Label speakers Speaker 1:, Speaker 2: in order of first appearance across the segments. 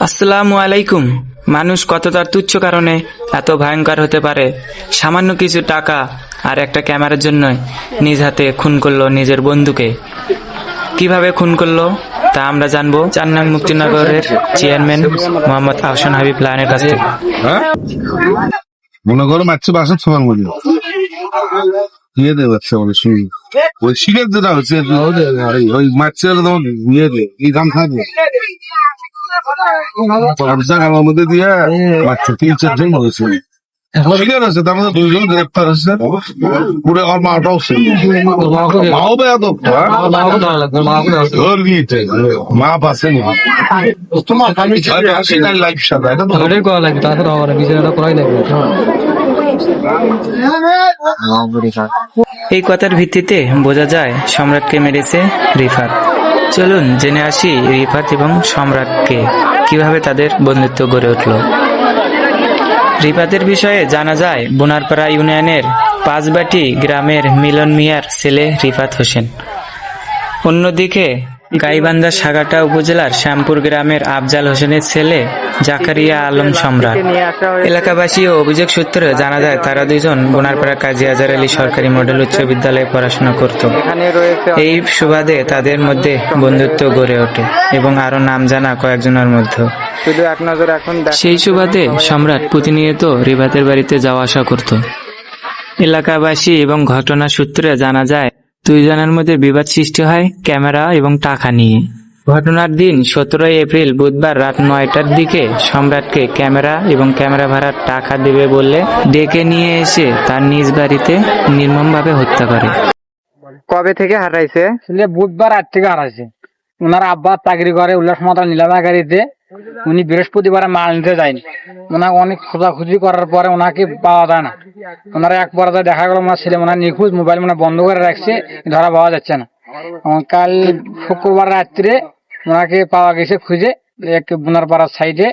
Speaker 1: আসসালামু আলাইকুম। মানুষ কত তার তুচ্ছ কারণে এত ভয়ঙ্কর হতে পারে। সামান্য কিছু টাকা আর একটা ক্যামেরার জন্য নিজ হাতে খুন করল নিজের বন্ধুকে। কীভাবে খুন করল তা আমরা জানব চার নং মুক্তিনগরের চেয়ারম্যান মোহাম্মদ আহসান হাবিব লায়নের কাছ থেকে।
Speaker 2: মনে করো মারছে বাসার সবার মধ্যে দিয়ে দে বাচ্চা বলে শুনি ওই যেটা হচ্ছে, ওই- তোমার এই দাম থাকবে। ব্যবসা মধ্যে দিয়ে মারছে তিন চারজন হয়েছে শিকার আছে তার মধ্যে দুইজন গ্রেপ্তার হচ্ছে পুরো আমার মাটাও ছিল মাও বেয়া তো নিয়েছে মা পাশে নি? লাইফ সাদা এটা তো
Speaker 3: ওটাই করা লাগবে তাছাড়া হবে বিচারটা করাই লাগবে।
Speaker 1: এই কথার ভিত্তিতে বোঝা যায় সম্রাটকে মেরেছে রিফাত। চলুন জেনে আসি রিফাত এবং সম্রাটকে। কীভাবে তাদের বন্ধুত্ব গড়ে উঠল? রিফাতের বিষয়ে জানা যায়, বোনারপাড়া ইউনিয়নের পাঁচবাটি গ্রামের মিলন মিয়ার ছেলে রিফাত হোসেন। অন্যদিকে গাইবান্ধা সাগাটা উপজেলার শ্যামপুর গ্রামের আফজাল হোসেনের ছেলে জাকারিয়া আলম সম্রাট। এলাকাবাসী ও অভিযোগ সূত্রে জানা যায়, তারা দুইজন বোনারপাড়া কাজী আজার আলী সরকারি মডেল উচ্চ বিদ্যালয়ে পড়াশোনা করত। এই সুবাদে তাদের মধ্যে বন্ধুত্ব গড়ে ওঠে এবং আরও নাম জানা কয়েকজনের মধ্যে সেই সুবাদে সম্রাট প্রতিনিয়ত রিবাতের বাড়িতে যাওয়া আসা করত। এলাকাবাসী এবং ঘটনা সূত্রে জানা যায়, দুইজনের মধ্যে বিবাদ সৃষ্টি হয় ক্যামেরা এবং টাকা নিয়ে। ঘটনার দিন সতেরোই এপ্রিল বুধবার রাত নয়টার দিকে সম্রাটকে ক্যামেরা এবং ক্যামেরা ভাড়ার টাকা দেবে বললে ডেকে নিয়ে এসে তার নিজ বাড়িতে নির্মমভাবে হত্যা করে।
Speaker 4: কবে থেকে হারাইছে?
Speaker 3: ছেলে বুধবার রাত থেকে হারাইছে। ওনার আব্বা চাকরি করে উল্লাস মাতা নীলামাগাড়িতে উনি বৃহস্পতিবার মাল নিতে যায়নি। ওনাকে অনেক খোঁজাখুঁজি করার পরে ওনাকে পাওয়া যায় না। ওনারা এক পর্যায়ে দেখা গেল ওনার ছেলে ওনার নিখোঁজ মোবাইল মানে বন্ধ করে রাখছে ধরা পাওয়া যাচ্ছে না। কাল শুক্রবার রাত্রে ওনাকে পাওয়া গেছে খুঁজে এক বোনার পাড়ার সাইডে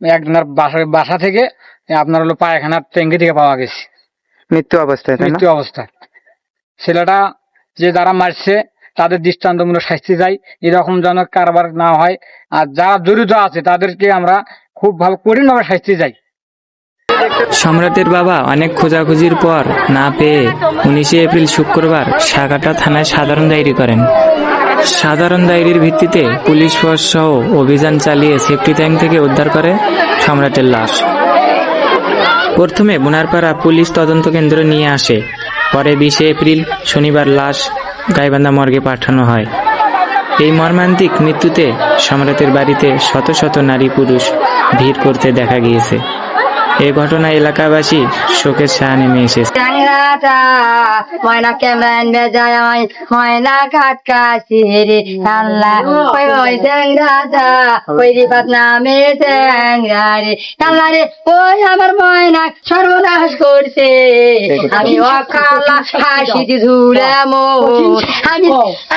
Speaker 3: একজনের বাসা বাসা থেকে আপনার হলো পায়খানার ট্যাঙ্কি থেকে পাওয়া গেছে।
Speaker 4: মৃত্যু অবস্থায়
Speaker 3: মৃত্যু অবস্থায়। ছেলেটা যে যারা মারছে তাদের দৃষ্টান্তমূলক শাস্তি চাই। এরকম যেন কারবার না হয়। আর যারা জড়িত আছে তাদেরকে আমরা খুব ভালো কঠিনভাবে শাস্তি চাই।
Speaker 1: সম্রাটের বাবা অনেক খোঁজাখুঁজির পর না পেয়ে উনিশে এপ্রিল শুক্রবার সাগাটা থানায় সাধারণ ডায়েরি করেন। সাধারণ ডায়েরির ভিত্তিতে পুলিশ ফোর্স সহ অভিযান চালিয়ে সেফটি ট্যাঙ্ক থেকে উদ্ধার করে সম্রাটের লাশ। প্রথমে বোনারপাড়া পুলিশ তদন্ত কেন্দ্র নিয়ে আসে। পরে বিশে এপ্রিল শনিবার লাশ গাইবান্ধা মর্গে পাঠানো হয়। এই মর্মান্তিক মৃত্যুতে সম্রাটের বাড়িতে শত শত নারী পুরুষ ভিড় করতে দেখা গিয়েছে। এ ঘটনা এলাকাবাসী শোকের ছায়া নেমে এসেছে।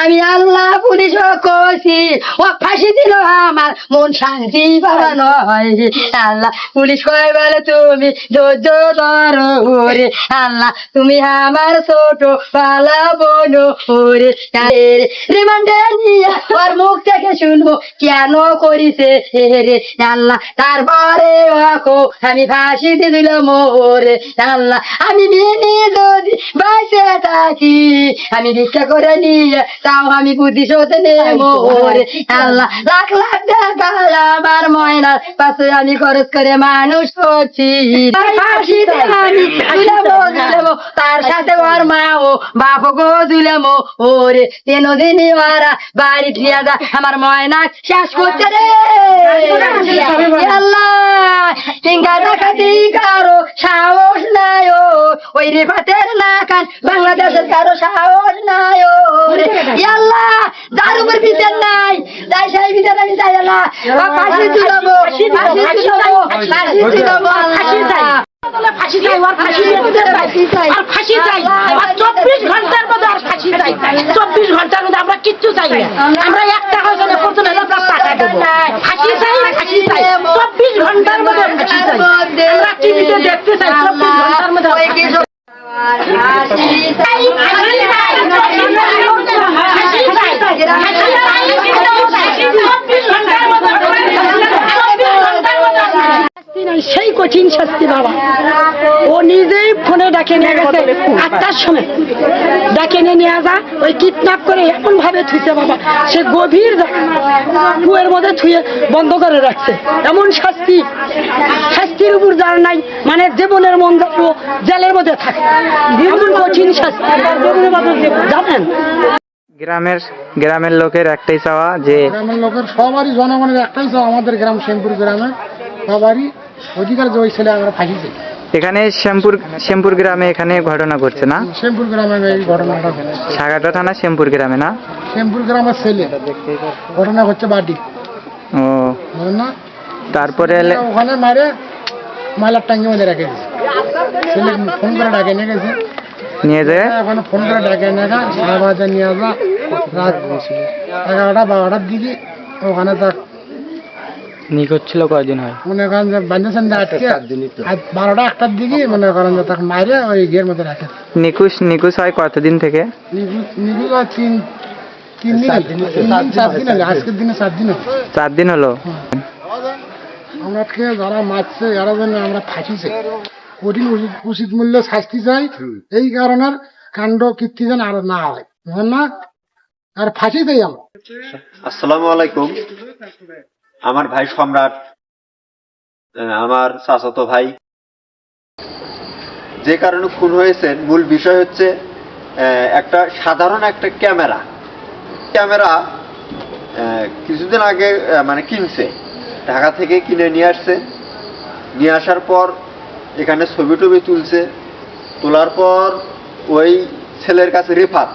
Speaker 5: আমি আল্লাহ পুলিশ করছি। ও ফাঁসি দিল আমার, মন শান্তি পাওয়া নয়। আল্লাহ পুলিশ কয় বলে তুমি ধৈর্য ধরো আল্লাহ, তুমি আমার ছোট পালা বনো ওরে। রিমান্ডে নিয়ে ওর মুখ থেকে শুনব কেন করিছে রে? আল্লাহ, তারপরে আমি ফাঁসি দিয়ে দিলাম ওরে। আল্লাহ, আমি বিনি বাইসে থাকি আমি ভিক্ষা করে নিয়ে তাও আমি প্রতিশোধ নেব আল্লাহ। লাখ লাখ টাকা আমার ময়নার পাশে আমি খরচ করে মানুষ করছি। আমি ঝুলাবো ঝুলাবো তার সাথে ওর মা ও বাপ গো ঝুলামো ওরে তেন দিনই ওরা বাড়ি ফিরে যা আমার ময়না শেষ করছে রে। আল্লাহ টিঙ্গা ডাকাতি কারও সাহস নাই ও। ওই রে ভাতের না খান বাংলাদেশের কারও সাহস নাই ও আল্লাহ যার উপর বিচার নাই। তাই সেই বিচার আমি চাই না। ফাঁসি ফাঁসি তুলবো ফাঁসি তুলবো ফাঁসি চাই
Speaker 6: ফাঁসি চাই। আর ফাঁসি
Speaker 5: ফাঁসি চাই
Speaker 6: আর ফাঁসি চাই। আর চব্বিশ ঘণ্টার মধ্যে আর ফাঁসি চাই। চব্বিশ ঘণ্টার মধ্যে আমরা কিচ্ছু চাই না। আমরা এক টাকা হয়েছে না প্রথমে আমরা টাকা দেবো। ফাঁসি চাই ফাঁসি চাই। চব্বিশ ঘণ্টার মধ্যে ফাঁসি চাই। আমরা টিভিতে দেখতে চাই চব্বিশ ঘণ্টার মধ্যে সেই কঠিন শাস্তি বাবা। নিজেই ফোনে ডাকে নিয়ে গেছে। আটটার সময় ডাকে নিয়ে নিয়ে যা ওই কিডন্যাপ করে এমন ভাবে থুইছে বাবা। সে গভীর কুয়ের মধ্যে থুয়ে বন্ধ করে রাখছে। এমন শাস্তি। শাস্তির উপর যার নাই মানে জীবনের মন জেলের মধ্যে থাকে। এমন কঠিন শাস্তি। জানেন?
Speaker 4: গ্রামের গ্রামের লোকের একটাই চাওয়া যে
Speaker 7: গ্রামের লোকের সবারই জনগণের একটাই চাওয়া আমাদের গ্রাম শ্যামপুর গ্রামে সবারই অধিকার যে ওই ছেলে আমরা ফাঁসিছে।
Speaker 4: এখানে শ্যামপুর শ্যামপুর গ্রামে এখানে ঘটনা ঘটছে না?
Speaker 7: শ্যামপুর গ্রামে এই ঘটনাটা ঘটেছে।
Speaker 4: সাগাটা থানা শ্যামপুর গ্রামে না?
Speaker 7: শ্যামপুর গ্রামের ছেলে। ঘটনা হচ্ছে বাড়ি।
Speaker 4: ও।
Speaker 7: না?
Speaker 4: তারপরে
Speaker 7: ওখানে মারে মালার টাঙ্গি মধ্যে রেখে ছেলে ফোন করে ডাকে নিয়ে গেছে।
Speaker 4: নিয়ে যায়?
Speaker 7: ওখানে ফোন করে ডাকে নিয়ে সাড়ে বাজার নিয়ে আসা রাত এগারোটা বারোটার দিকে ওখানে তার
Speaker 1: নিখোঁজ ছিল কয়দিন হয়?
Speaker 7: মনে করেন যে বান্ধেছেন যে আজকে আজ বারোটা একটার দিকে মনে করেন যে তাকে মারে ওই গের মধ্যে রাখে।
Speaker 4: নিকুশ নিকুশ হয় কতদিন থেকে?
Speaker 7: নিখুঁত আর তিন তিন দিন। তিন চার দিন হলো আজকের দিনে চার দিন হলো।
Speaker 4: চার দিন হলো?
Speaker 7: আমরা খেয়ে যারা মারছে এরা যেন আমরা ফাঁসিছে। কঠিন উচিত উচিত মূল্যে শাস্তি চাই। এই কারণের কাণ্ড কীর্তি যেন আর না হয়। না আর ফাঁসি দেই আমরা।
Speaker 8: আসসালামু আলাইকুম। আমার ভাই সম্রাট আমার চাচাতো ভাই। যে কারণে খুন হয়েছেন, মূল বিষয় হচ্ছে একটা সাধারণ একটা ক্যামেরা। ক্যামেরা কিছুদিন আগে মানে কিনছে। ঢাকা থেকে কিনে নিয়ে আসছে। নিয়ে আসার পর এখানে ছবি টবি তুলছে। তোলার পর ওই ছেলের কাছে রিফাত।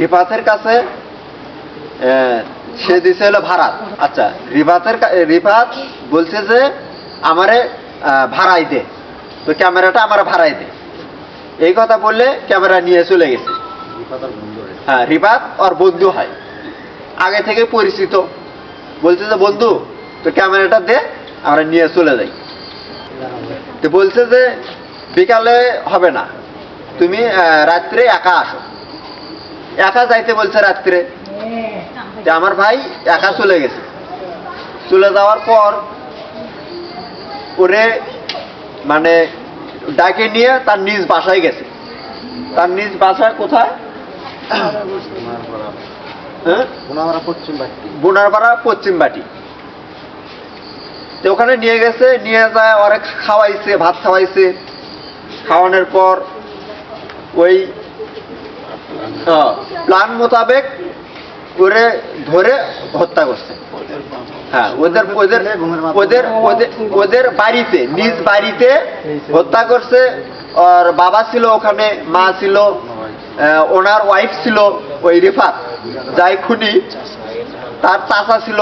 Speaker 8: রিফাতের কাছে সে দিছে হলো ভাড়াত আচ্ছা রিফাতের কা- রিফাত বলছে যে আমারে ভাড়াই দে। তো ক্যামেরাটা আমার ভাড়াই দে। এই কথা বললে ক্যামেরা নিয়ে চলে গেছে। হ্যাঁ রিফাত ওর বন্ধু হয়। আগে থেকে পরিচিত। বলছে যে বন্ধু তো ক্যামেরাটা দে আমরা নিয়ে চলে যাই। তো বলছে যে বিকালে হবে না। তুমি রাত্রে একা আসো। একা যাইতে বলছে রাত্রে। আমার ভাই একা চলে গেছে। চলে যাওয়ার পর ওরে মানে ডাকে নিয়ে তার নিজ বাসায় গেছে। তার নিজ বাসায় কোথায়? হ্যাঁ? বোনারপাড়া পশ্চিম বাটি। তো ওখানে নিয়ে গেছে নিয়ে যায় অনেক খাওয়াইছে ভাত খাওয়াইছে। খাওয়ানোর পর ওই প্ল্যান মোতাবেক করে ধরে হত্যা করছে। হ্যাঁ ওদের বাড়িতে, নিজ বাড়িতে হত্যা করছে। আর বাবা ছিল ওখানে, মা ছিল ওনার ওয়াইফ ছিল ওই রিফাত, যাই খুনি। তার চাচা ছিল।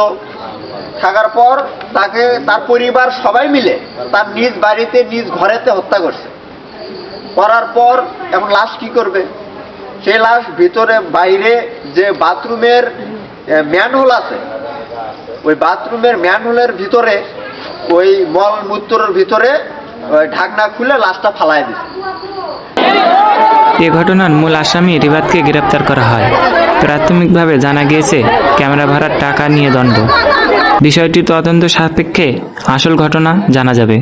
Speaker 8: থাকার পর তাকে, তার পরিবার সবাই মিলে তার নিজ বাড়িতে, নিজ ঘরেতে হত্যা করছে। করার পর এখন লাশ কি করবে? সেই লাশ ভিতরে বাইরে যে বাথরুমের ম্যানহোল আছে, ওই বাথরুমের ম্যানহোলের ভিতরে, ওই মল মূত্রের ভিতরে ঢাকনা খুলে লাশটা ফালায় দিছে।
Speaker 1: এ ঘটনার মূল আসামি রিবাদকে গ্রেপ্তার করা হয়। প্রাথমিকভাবে জানা গিয়েছে, ক্যামেরা ভাড়ার টাকা নিয়ে দণ্ড। বিষয়টি তদন্ত সাপেক্ষে আসল ঘটনা জানা যাবে।